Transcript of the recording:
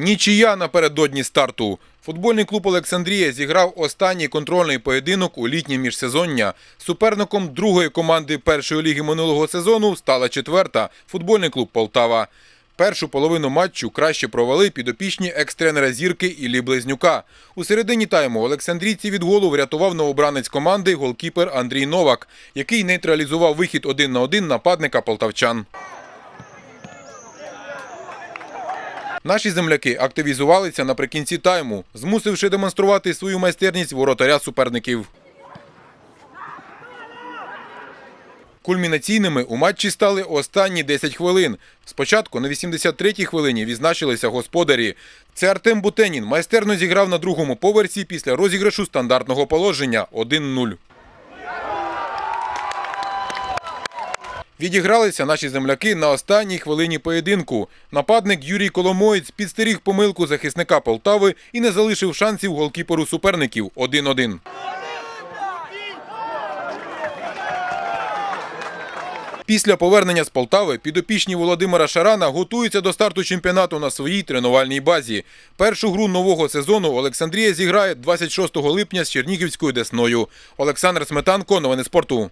Нічия напередодні старту. Футбольний клуб Олександрія зіграв останній контрольний поєдинок у літнє міжсезоння. Суперником другої команди першої ліги минулого сезону стала четверта футбольний клуб Полтава. Першу половину матчу краще провели підопічні екс-тренера зірки Іллі Близнюка. У середині тайму Олександрійці від голу врятував новобранець команди голкіпер Андрій Новак, який нейтралізував вихід один на один нападника полтавчан. Наші земляки активізувалися наприкінці тайму, змусивши демонструвати свою майстерність воротаря суперників. Кульмінаційними у матчі стали останні 10 хвилин. Спочатку на 83-й хвилині відзначилися господарі. Це Артем Бутенін майстерно зіграв на другому поверсі після розіграшу стандартного положення 1-0. Відігралися наші земляки на останній хвилині поєдинку. Нападник Юрій Коломоєць підстеріг помилку захисника Полтави і не залишив шансів голкіперу суперників 1-1. Після повернення з Полтави підопічні Володимира Шарана готуються до старту чемпіонату на своїй тренувальній базі. Першу гру нового сезону Олександрія зіграє 26 липня з Чернігівською Десною. Олександр Сметанко, новини спорту.